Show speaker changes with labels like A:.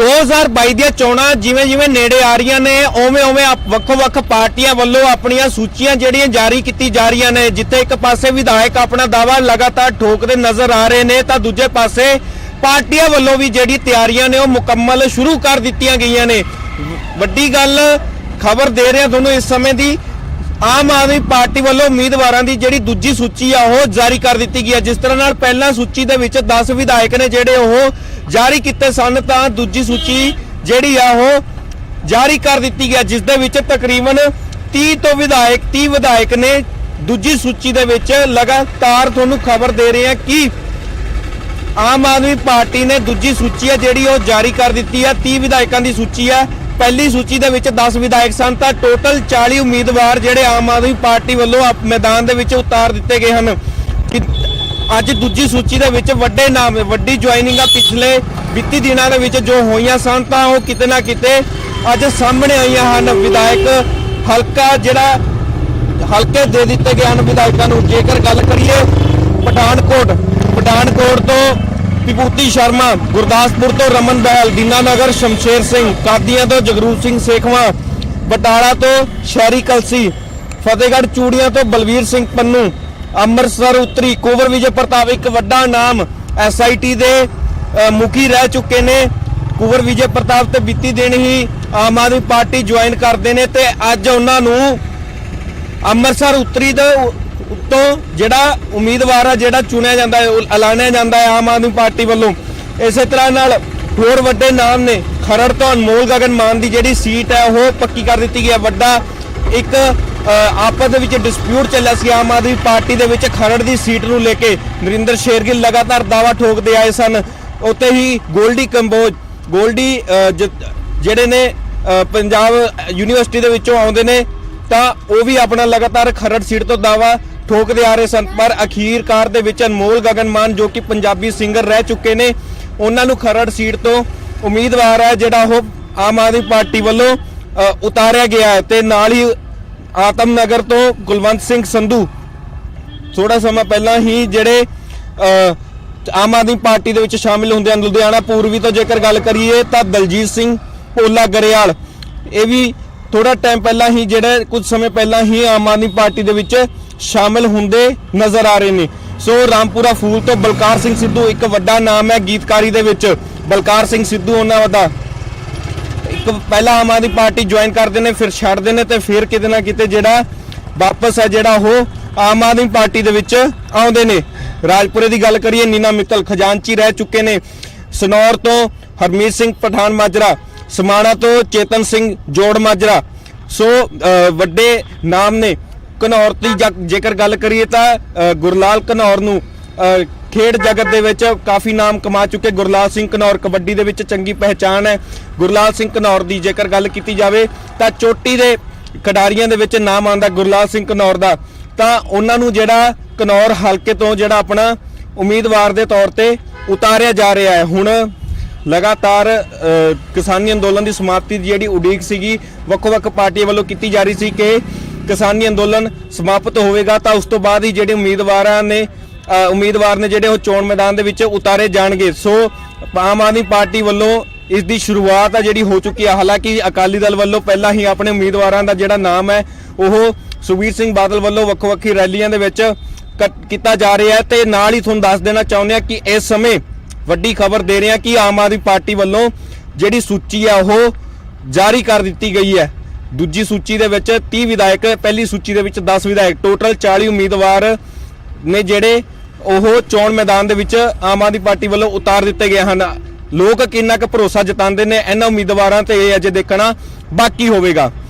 A: 2022 ਦੀਆਂ ਚੋਣਾਂ ਜਿਵੇਂ ਜਿਵੇਂ ਨੇੜੇ ਆ ਰਹੀਆਂ ਨੇ ਓਵੇਂ ਓਵੇਂ ਆਪ- ਵੱਖੋ-ਵੱਖ ਪਾਰਟੀਆਂ ਵੱਲੋਂ ਆਪਣੀਆਂ ਸੂਚੀਆਂ ਜਿਹੜੀਆਂ ਜਾਰੀ ਕੀਤੀ ਜਾ ਰਹੀਆਂ ਨੇ। ਜਿੱਥੇ ਇੱਕ ਪਾਸੇ ਵਿਧਾਇਕ ਆਪਣਾ ਦਾਵਾ ਲਗਾਤਾਰ ਠੋਕਦੇ ਨਜ਼ਰ ਆ ਰਹੇ ਨੇ, ਤਾਂ ਦੂਜੇ ਪਾਸੇ ਪਾਰਟੀਆਂ ਵੱਲੋਂ ਵੀ ਜਿਹੜੀ ਤਿਆਰੀਆਂ ਨੇ, ਉਹ ਮੁਕੰਮਲ ਸ਼ੁਰੂ ਕਰ ਦਿੱਤੀਆਂ ਗਈਆਂ ਨੇ। ਵੱਡੀ ਗੱਲ ਖਬਰ ਦੇ ਰਿਹਾ ਤੁਹਾਨੂੰ ਇਸ ਸਮੇਂ ਦੀ, ਆਮ ਆਦਮੀ ਪਾਰਟੀ ਵੱਲੋਂ ਉਮੀਦਵਾਰਾਂ ਦੀ ਜਿਹੜੀ ਦੂਜੀ ਸੂਚੀ ਆ, ਉਹ ਜਾਰੀ ਕਰ ਦਿੱਤੀ ਗਈ ਹੈ। ਜਿਸ ਤਰ੍ਹਾਂ ਨਾਲ ਪਹਿਲਾਂ ਸੂਚੀ ਦੇ ਵਿੱਚ 10 ਵਿਧਾਇਕ ਨੇ ਜਿਹੜੇ ਉਹ ਜਾਰੀ ਕੀਤੇ ਸਨ ਤਾਂ ਦੂਜੀ ਸੂਚੀ ਜਿਹੜੀ ਆ ਉਹ ਜਾਰੀ ਕਰ ਦਿੱਤੀ ਗਿਆ, ਜਿਸ ਦੇ ਵਿੱਚ ਤਕਰੀਬਨ 30 ਤੋਂ ਵਿਧਾਇਕ 30 ਵਿਧਾਇਕ ਨੇ ਦੂਜੀ ਸੂਚੀ ਦੇ ਵਿੱਚ ਲਗਾਤਾਰ ਤੁਹਾਨੂੰ ਖਬਰ ਦੇ ਰਹੇ ਹਾਂ ਕਿ ਆਮ ਆਦਮੀ ਪਾਰਟੀ ਨੇ ਦੂਜੀ ਸੂਚੀ ਹੈ ਜਿਹੜੀ ਉਹ ਜਾਰੀ ਕਰ ਦਿੱਤੀ ਹੈ 30 ਵਿਧਾਇਕਾਂ ਦੀ ਸੂਚੀ ਹੈ ਪਹਿਲੀ ਸੂਚੀ ਦੇ ਵਿੱਚ 10 ਵਿਧਾਇਕ ਸਨ ਤਾਂ ਟੋਟਲ 40 ਉਮੀਦਵਾਰ ਜਿਹੜੇ ਆਮ ਆਦਮੀ ਪਾਰਟੀ ਵੱਲੋਂ ਆਪ- ਮੈਦਾਨ ਦੇ ਵਿੱਚ ਉਤਾਰ ਦਿੱਤੇ ਗਏ ਹਨ। ਅੱਜ ਦੂਜੀ ਸੂਚੀ ਦੇ ਵਿੱਚ ਵੱਡੇ ਨਾਮ, ਵੱਡੀ ਜੁਆਇਨਿੰਗਾਂ ਪਿਛਲੇ ਵਿੱਤੀ ਦਿਨਾਂ ਦੇ ਵਿੱਚ ਜੋ ਹੋਈਆਂ ਸਨ, ਤਾਂ ਉਹ ਕਿਤੇ ਨਾ ਕਿਤੇ ਅੱਜ ਸਾਹਮਣੇ ਆਈਆਂ ਹਨ। ਵਿਧਾਇਕ ਹਲਕਾ ਜਿਹੜਾ ਹਲਕੇ ਦੇ ਦਿੱਤੇ ਗਏ ਹਨ ਵਿਧਾਇਕਾਂ ਨੂੰ। ਜੇਕਰ ਗੱਲ ਕਰੀਏ ਪਠਾਨਕੋਟ ਪਠਾਨਕੋਟ ਤੋਂ ਵਿਭੂਤੀ ਸ਼ਰਮਾ, ਗੁਰਦਾਸਪੁਰ ਤੋਂ ਰਮਨ ਬਹਿਲ, ਦੀਨਾਨਗਰ, ਸ਼ਮਸ਼ੇਰ ਸਿੰਘ, ਕਾਦੀਆਂ ਤੋਂ ਜਗਰੂਪ ਸਿੰਘ ਸੇਖਵਾ, ਬਟਾਲਾ ਤੋਂ ਸ਼ਹਿਰੀ ਕਲਸੀ, ਫਤਿਹਗੜ੍ਹ ਚੂੜੀਆਂ ਤੋਂ ਬਲਵੀਰ ਸਿੰਘ ਪੰਨੂ ਅੰਮ੍ਰਿਤਸਰ ਉੱਤਰੀ ਕੁਵਰ ਵਿਜੇ ਪ੍ਰਤਾਪ ਇੱਕ ਵੱਡਾ ਨਾਮ ਐਸਆਈਟੀ ਦੇ ਮੁਖੀ ਰਹਿ ਚੁੱਕੇ ਨੇ। ਕੁਵਰ ਵਿਜੇ ਪ੍ਰਤਾਪ ਤੇ ਬੀਤੀ ਦਿਨ ਹੀ ਆਮ ਆਦਮੀ ਪਾਰਟੀ ਜੁਆਇਨ ਕਰਦੇ ਨੇ ਤੇ ਅੱਜ ਉਹਨਾਂ ਨੂੰ ਅੰਮ੍ਰਿਤਸਰ ਉੱਤਰੀ ਦੇ ਉੱਤੋਂ ਜਿਹੜਾ ਉਮੀਦਵਾਰ ਆ, ਜਿਹੜਾ ਚੁਣਿਆ ਜਾਂਦਾ ਹੈ ਐਲਾਨਿਆ ਜਾਂਦਾ ਹੈ ਆਮ ਆਦਮੀ ਪਾਰਟੀ ਵੱਲੋਂ। ਇਸੇ ਤਰ੍ਹਾਂ ਨਾਲ ਹੋਰ ਵੱਡੇ ਨਾਮ ਨੇ ਖਰੜ ਤੋਂ ਅਨਮੋਲ ਗਗਨ ਮਾਨ ਦੀ ਜਿਹੜੀ ਸੀਟ ਹੈ, ਉਹ ਪੱਕੀ ਕਰ ਦਿੱਤੀ ਗਈ ਹੈ। ਵੱਡਾ ਇੱਕ ਆਪਸ ਦੇ ਵਿੱਚ ਡਿਸਪਿਊਟ ਚੱਲਿਆ ਸੀ, ਆਮ ਆਦਮੀ ਪਾਰਟੀ ਦੇ ਵਿੱਚ ਖਰੜ ਦੀ ਸੀਟ ਨੂੰ ਲੈ ਕੇ ਨਰਿੰਦਰ ਸ਼ੇਰਗਿੱਲ ਲਗਾਤਾਰ ਦਾਵਾ ਠੋਕਦੇ ਆਏ ਸਨ। ਉੱਤੇ ਹੀ ਗੋਲਡੀ ਕੰਬੋਜ, ਗੋਲਡੀ ਜ- ਜਿਹੜੇ ਨੇ ਪੰਜਾਬ ਯੂਨੀਵਰਸਿਟੀ ਦੇ ਵਿੱਚੋਂ ਆਉਂਦੇ ਨੇ, ਤਾਂ ਉਹ ਵੀ ਆਪਣਾ ਲਗਾਤਾਰ ਖਰੜ ਸੀਟ ਤੋਂ ਦਾਵਾ ਠੋਕਦੇ ਆ ਰਹੇ ਸਨ। ਪਰ ਅਖੀਰਕਾਰ ਦੇ ਵਿੱਚ ਅਨਮੋਲ ਗਗਨ ਮਾਨ ਜੋ ਕਿ ਪੰਜਾਬੀ ਸਿੰਗਰ ਰਹਿ ਚੁੱਕੇ ਨੇ, ਉਹਨਾਂ ਨੂੰ ਖਰੜ ਸੀਟ ਤੋਂ ਉਮੀਦਵਾਰ ਹੈ, ਜਿਹੜਾ ਉਹ ਆਮ ਆਦਮੀ ਪਾਰਟੀ ਵੱਲੋਂ ਉਤਾਰਿਆ ਗਿਆ ਹੈ ਤੇ ਨਾਲ ਹੀ ਆਤਮ ਨਗਰ ਤੋਂ ਕੁਲਵੰਤ ਸਿੰਘ ਸੰਧੂ। ਥੋੜਾ ਸਮਾਂ ਪਹਿਲਾਂ ਹੀ ਜਿਹੜੇ ਆਮ ਆਦਮੀ ਪਾਰਟੀ ਦੇ ਵਿੱਚ ਸ਼ਾਮਿਲ ਹੁੰਦੇ ਹਨ, ਲੁਧਿਆਣਾ ਪੂਰਬੀ ਤੋਂ ਜੇਕਰ ਗੱਲ ਕਰੀਏ ਤਾਂ ਦਲਜੀਤ ਸਿੰਘ ਪੋਲਾ ਗਰੇਵਾਲ। ਇਹ ਵੀ ਥੋੜਾ ਟਾਈਮ ਪਹਿਲਾਂ ਹੀ ਜਿਹੜੇ, ਕੁਝ ਸਮੇਂ ਪਹਿਲਾਂ ਹੀ ਆਮ ਆਦਮੀ ਪਾਰਟੀ ਦੇ ਵਿੱਚ ਸ਼ਾਮਿਲ ਹੁੰਦੇ ਨਜ਼ਰ ਆ ਰਹੇ ਨੇ। ਸੋ ਰਾਮਪੁਰਾ ਫੂਲ ਤੋਂ ਬਲਕਾਰ ਸਿੰਘ ਸਿੱਧੂ, ਇੱਕ ਵੱਡਾ ਨਾਮ ਹੈ ਗੀਤਕਾਰੀ ਦੇ ਵਿੱਚ। ਬਲਕਾਰ ਸਿੰਘ ਸਿੱਧੂ ਉਹਨਾਂ ਦਾ ਇੱਕ ਪਹਿਲਾਂ ਆਮ ਆਦਮੀ ਪਾਰਟੀ ਜੁਆਇਨ ਕਰਦੇ ਨੇ ਫਿਰ ਛੱਡਦੇ ਨੇ ਤੇ ਫਿਰ ਕਿਤੇ ਨਾ ਕਿਤੇ ਜਿਹੜਾ ਵਾਪਸ ਹੈ ਜਿਹੜਾ ਉਹ ਆਮ ਆਦਮੀ ਪਾਰਟੀ ਦੇ ਵਿੱਚ ਆਉਂਦੇ ਨੇ। ਰਾਜਪੁਰੇ ਦੀ ਗੱਲ ਕਰੀਏ, ਨੀਨਾ ਮਿੱਤਲ ਖਜ਼ਾਨਚੀ ਰਹਿ ਚੁੱਕੇ ਨੇ। ਸਨੌਰ ਤੋਂ ਹਰਮੀਤ ਸਿੰਘ ਪਠਾਨ ਮਾਜਰਾ, ਸਮਾਣਾ ਤੋਂ ਚੇਤਨ ਸਿੰਘ ਜੋੜ ਮਾਜਰਾ। ਸੋ ਵੱਡੇ ਨਾਮ ਨੇ। ਘਨੌਰ ਦੀ ਜਗ- ਜੇਕਰ ਗੱਲ ਕਰੀਏ ਤਾਂ ਗੁਰਲਾਲ ਘਨੌਰ ਨੂੰ ਖੇਡ ਜਗਤ ਦੇ ਵਿੱਚ ਕਾਫੀ ਨਾਮ ਕਮਾ ਚੁੱਕੇ। ਗੁਰਲਾਲ ਸਿੰਘ ਘਨੌਰ ਕਬੱਡੀ ਦੇ ਵਿੱਚ ਚੰਗੀ ਪਹਿਚਾਣ ਹੈ। ਗੁਰਲਾਲ ਸਿੰਘ ਘਨੌਰ ਦੀ ਜੇਕਰ ਗੱਲ ਕੀਤੀ ਜਾਵੇ, ਤਾਂ ਚੋਟੀ ਦੇ ਖਿਡਾਰੀਆਂ ਦੇ ਵਿੱਚ ਨਾਮ ਆਉਂਦਾ ਗੁਰਲਾਲ ਸਿੰਘ ਘਨੌਰ ਦਾ। ਤਾਂ ਉਹਨਾਂ ਨੂੰ ਜਿਹੜਾ ਘਨੌਰ ਹਲਕੇ ਤੋਂ ਜਿਹੜਾ ਆਪਣਾ ਉਮੀਦਵਾਰ ਦੇ ਤੌਰ ਤੇ ਉਤਾਰਿਆ ਜਾ ਰਿਹਾ ਹੈ। ਹੁਣ ਲਗਾਤਾਰ ਕਿਸਾਨੀ ਅੰਦੋਲਨ ਦੀ ਸਮਾਪਤੀ ਦੀ ਜਿਹੜੀ ਉਡੀਕ ਸੀਗੀ, ਵੱਖ-ਵੱਖ ਪਾਰਟੀਆਂ ਵੱਲੋਂ ਕੀਤੀ ਜਾ ਰਹੀ ਸੀ ਕਿ ਕਿਸਾਨੀ ਅੰਦੋਲਨ ਸਮਾਪਤ ਹੋਵੇਗਾ, ਤਾਂ ਉਸ ਤੋਂ ਬਾਅਦ ਹੀ ਜਿਹੜੇ ਉਮੀਦਵਾਰਾਂ ਨੇ ਉਮੀਦਵਾਰ ਨੇ ਜਿਹੜੇ ਉਹ ਚੋਣ ਮੈਦਾਨ ਦੇ ਵਿੱਚ ਉਤਾਰੇ ਜਾਣਗੇ। ਸੋ ਆਮ ਆਦਮੀ ਪਾਰਟੀ ਵੱਲੋਂ ਇਸ ਦੀ ਸ਼ੁਰੂਆਤ ਆ ਜਿਹੜੀ ਹੋ ਚੁੱਕੀ ਹੈ ਹਾਲਾਂਕਿ ਅਕਾਲੀ ਦਲ ਵੱਲੋਂ ਪਹਿਲਾਂ ਹੀ ਆਪਣੇ ਉਮੀਦਵਾਰਾਂ ਦਾ ਜਿਹੜਾ ਨਾਮ ਹੈ, ਉਹ ਸੁਖਬੀਰ ਸਿੰਘ ਬਾਦਲ ਵੱਲੋਂ ਵੱਖ-ਵੱਖੀ ਰੈਲੀਆਂ ਦੇ ਵਿੱਚ ਕ- ਕੀਤਾ ਜਾ ਰਿਹਾ ਹੈ ਤੇ ਨਾਲ ਹੀ ਤੁਹਾਨੂੰ ਦੱਸ ਦੇਣਾ ਚਾਹੁੰਦੇ ਹਾਂ ਕਿ ਇਸ ਸਮੇਂ ਵੱਡੀ ਖਬਰ ਦੇ ਰਹੇ ਹਾਂ ਕਿ ਆਮ ਆਦਮੀ ਪਾਰਟੀ ਵੱਲੋਂ ਜਿਹੜੀ ਸੂਚੀ ਆ, ਉਹ ਜਾਰੀ ਕਰ ਦਿੱਤੀ ਗਈ ਹੈ। ਦੂਜੀ ਸੂਚੀ ਦੇ ਵਿੱਚ 30 ਵਿਧਾਇਕ, ਪਹਿਲੀ ਸੂਚੀ ਦੇ ਵਿੱਚ 10 ਵਿਧਾਇਕ, ਟੋਟਲ 40 ਉਮੀਦਵਾਰ ਨੇ ਜਿਹੜੇ ਉਹ ਚੋਣ ਮੈਦਾਨ ਦੇ ਵਿੱਚ ਆਮ ਆਦਮੀ ਪਾਰਟੀ ਵੱਲੋਂ ਉਤਾਰ ਦਿੱਤੇ ਗਏ ਹਨ। ਲੋਕ ਕਿੰਨਾ ਕੁ ਭਰੋਸਾ ਜਤਾਉਂਦੇ ਨੇ, ਇਹਨਾਂ ਉਮੀਦਵਾਰਾਂ ਤੇ ਇਹ ਅਜੇ ਦੇਖਣਾ ਬਾਕੀ ਹੋਵੇਗਾ।